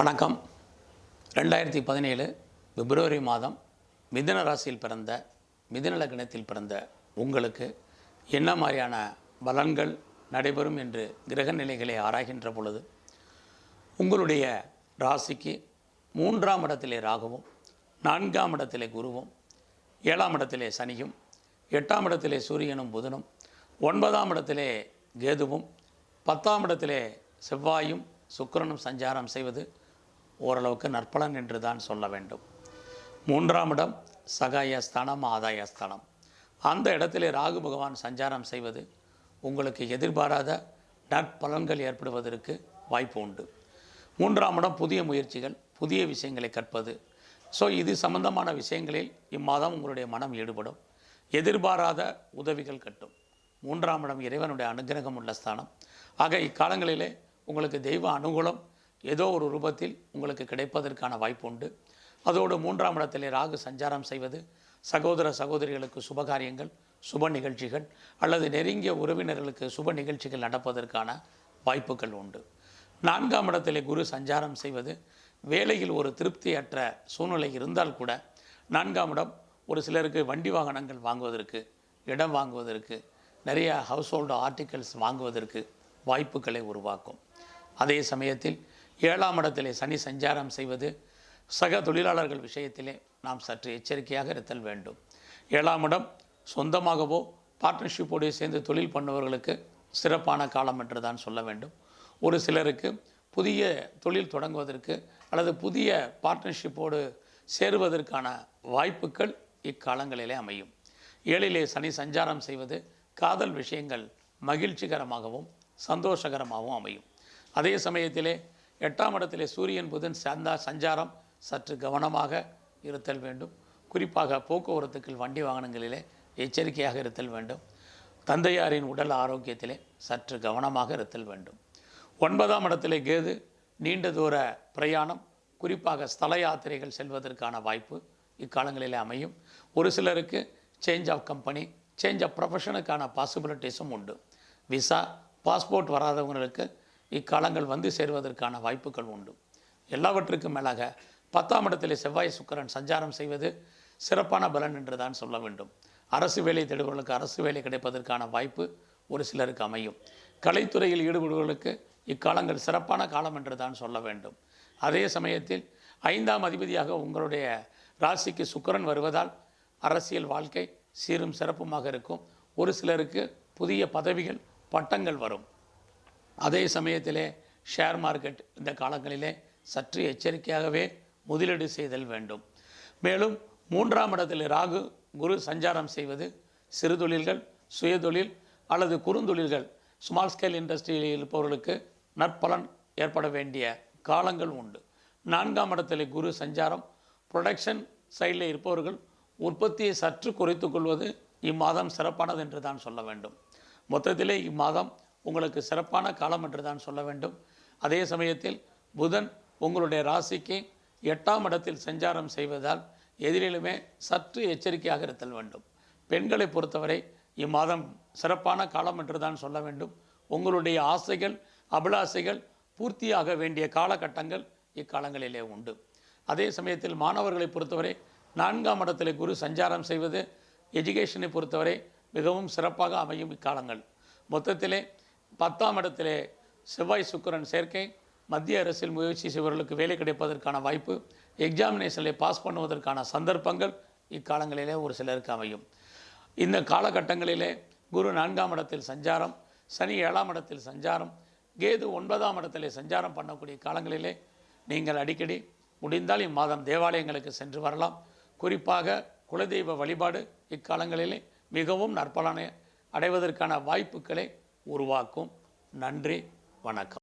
வணக்கம். ரெண்டாயிரத்தி பதினேழு பிப்ரவரி மாதம் மிதுன ராசியில் பிறந்த மிதன லக்னத்தில் பிறந்த உங்களுக்கு என்ன மாதிரியான பலன்கள் நடைபெறும் என்று கிரக நிலைகளை ஆராய்கின்ற பொழுது உங்களுடைய ராசிக்கு மூன்றாம் இடத்திலே ராகுவும் நான்காம் இடத்திலே குருவும் ஏழாம் இடத்திலே சனியும் எட்டாம் இடத்திலே சூரியனும் புதனும் ஒன்பதாம் இடத்திலே கேதுவும் பத்தாம் இடத்திலே செவ்வாயும் சுக்கிரனும் சஞ்சாரம் செய்வது ஓரளவுக்கு நற்பலன் என்று தான் சொல்ல வேண்டும். மூன்றாம் இடம் சகாயஸ்தானம் ஆதாயஸ்தானம். அந்த இடத்திலே ராகு பகவான் சஞ்சாரம் செய்வது உங்களுக்கு எதிர்பாராத நற்பலன்கள் ஏற்படுவதற்கு வாய்ப்பு உண்டு. மூன்றாம் இடம் புதிய முயற்சிகள் புதிய விஷயங்களை கற்பது. ஸோ இது சம்பந்தமான விஷயங்களில் இம்மாதம் உங்களுடைய மனம் ஈடுபடும். எதிர்பாராத உதவிகள் கட்டும். மூன்றாம் இடம் இறைவனுடைய அனுகிரகம் உள்ள ஸ்தானம். ஆக இக்காலங்களிலே உங்களுக்கு தெய்வ அனுகூலம் ஏதோ ஒரு ரூபத்தில் உங்களுக்கு கிடைப்பதற்கான வாய்ப்பு உண்டு அதோடு மூன்றாம் இடத்திலே ராகு சஞ்சாரம் செய்வது சகோதர சகோதரிகளுக்கு சுபகாரியங்கள் சுப நிகழ்ச்சிகள் அல்லது நெருங்கிய உறவினர்களுக்கு சுப நிகழ்ச்சிகள் நடப்பதற்கான வாய்ப்புகள் உண்டு. நான்காம் இடத்திலே குரு சஞ்சாரம் செய்வது வேலையில் ஒரு திருப்தியற்ற சூழ்நிலை இருந்தால் கூட நான்காம் இடம் ஒரு சிலருக்கு வண்டி வாகனங்கள் வாங்குவதற்கு இடம் வாங்குவதற்கு நிறைய ஹவுஸ் ஹோல்டு ஆர்டிகல்ஸ் வாங்குவதற்கு வாய்ப்புகளை உருவாக்கும். அதே சமயத்தில் ஏழாம் இடத்திலே சனி சஞ்சாரம் செய்வது சக தொழிலாளர்கள் விஷயத்திலே நாம் சற்று எச்சரிக்கையாக இருத்தல் வேண்டும். ஏழாம் இடம் சொந்தமாகவோ பார்ட்னர்ஷிப்போடு சேர்ந்து தொழில் பண்ணுபவர்களுக்கு சிறப்பான காலம் என்று தான் சொல்ல வேண்டும். ஒரு சிலருக்கு புதிய தொழில் தொடங்குவதற்கு அல்லது புதிய பார்ட்னர்ஷிப்போடு சேருவதற்கான வாய்ப்புகள் இக்காலங்களிலே அமையும். ஏழிலே சனி சஞ்சாரம் செய்வது காதல் விஷயங்கள் மகிழ்ச்சிகரமாகவும் சந்தோஷகரமாகவும் அமையும். அதே சமயத்திலே எட்டாம் இடத்திலே சூரியன் புதன் சந்தா சஞ்சாரம் சற்று கவனமாக இருத்தல் வேண்டும். குறிப்பாக போக்குவரத்துக்கள் வண்டி வாகனங்களிலே எச்சரிக்கையாக இருத்தல் வேண்டும். தந்தையாரின் உடல் ஆரோக்கியத்திலே சற்று கவனமாக இருத்தல் வேண்டும். ஒன்பதாம் இடத்திலே கேது நீண்ட தூர பிரயாணம் குறிப்பாக ஸ்தல யாத்திரைகள் செல்வதற்கான வாய்ப்பு இக்காலங்களிலே அமையும். ஒரு சிலருக்கு change of company change of ப்ரொஃபஷனுக்கான பாசிபிலிட்டிஸும் உண்டு. விசா பாஸ்போர்ட் வராதவங்களுக்கு இக்காலங்கள் வந்து சேர்வதற்கான வாய்ப்புகள் உண்டு. எல்லாவற்றுக்கும் மேலாக பத்தாம் இடத்திலே செவ்வாய் சுக்கரன் சஞ்சாரம் செய்வது சிறப்பான பலன் என்று தான் சொல்ல வேண்டும். அரசு வேலை தேடுபவர்களுக்கு அரசு வேலை கிடைப்பதற்கான வாய்ப்பு ஒரு சிலருக்கு அமையும். கலைத்துறையில் ஈடுபடுபவர்களுக்கு இக்காலங்கள் சிறப்பான காலம் என்று தான் சொல்ல வேண்டும். அதே சமயத்தில் ஐந்தாம் அதிபதியாக உங்களுடைய ராசிக்கு சுக்கரன் வருவதால் அரசியல் வாழ்க்கை சீரும் சிறப்புமாக இருக்கும். ஒரு சிலருக்கு புதிய பதவிகள் பட்டங்கள் வரும். அதே சமயத்திலே ஷேர் மார்க்கெட் இந்த காலங்களிலே சற்று எச்சரிக்கையாகவே முதலீடு செய்தல் வேண்டும். மேலும் மூன்றாம் இடத்தில் ராகு குரு சஞ்சாரம் செய்வது சிறு தொழில்கள் சுயதொழில் அல்லது குறுந்தொழில்கள் ஸ்மால் ஸ்கேல் இண்டஸ்ட்ரியில் இருப்பவர்களுக்கு நற்பலன் ஏற்பட வேண்டிய காலங்கள் உண்டு. நான்காம் இடத்தில் குரு சஞ்சாரம் ப்ரொடக்ஷன் சைடில் இருப்பவர்கள் உற்பத்தியை சற்று குறைத்து கொள்வது இம்மாதம் சிறப்பானது என்று தான் சொல்ல வேண்டும். மொத்தத்திலே இம்மாதம் உங்களுக்கு சிறப்பான காலம் என்று தான் சொல்ல வேண்டும். அதே சமயத்தில் புதன் உங்களுடைய ராசிக்கு எட்டாம் இடத்தில் சஞ்சாரம் செய்வதால் எதிரிலுமே சற்று எச்சரிக்கையாக இருத்தல் வேண்டும். பெண்களை பொறுத்தவரை இம்மாதம் சிறப்பான காலம் என்று தான் சொல்ல வேண்டும். உங்களுடைய ஆசைகள் அபிலாசைகள் பூர்த்தியாக வேண்டிய காலகட்டங்கள் இக்காலங்களிலே உண்டு. அதே சமயத்தில் மாணவர்களை பொறுத்தவரை நான்காம் இடத்திலே குரு சஞ்சாரம் செய்வது எஜுகேஷனை பொறுத்தவரை மிகவும் சிறப்பாக அமையும் இக்காலங்கள். மொத்தத்திலே பத்தாம் இடத்திலே செவ்வாய் சுக்கிரன் சேர்க்கை மத்திய அரசில் முயற்சி செய்வர்களுக்கு வேலை கிடைப்பதற்கான வாய்ப்பு எக்ஸாமினேஷனில் பாஸ் பண்ணுவதற்கான சந்தர்ப்பங்கள் இக்காலங்களிலே ஒரு சிலருக்கு அமையும். இந்த காலகட்டங்களிலே குரு நான்காம் இடத்தில் சஞ்சாரம் சனி ஏழாம் இடத்தில் சஞ்சாரம் கேது ஒன்பதாம் இடத்திலே சஞ்சாரம் பண்ணக்கூடிய காலங்களிலே நீங்கள் அடிக்கடி முடிந்தால் இம்மாதம் தேவாலயங்களுக்கு சென்று வரலாம். குறிப்பாக குலதெய்வ வழிபாடு இக்காலங்களிலே மிகவும் நற்பலனை அடைவதற்கான வாய்ப்புகளை உருவாக்கும். நன்றி வணக்கம்.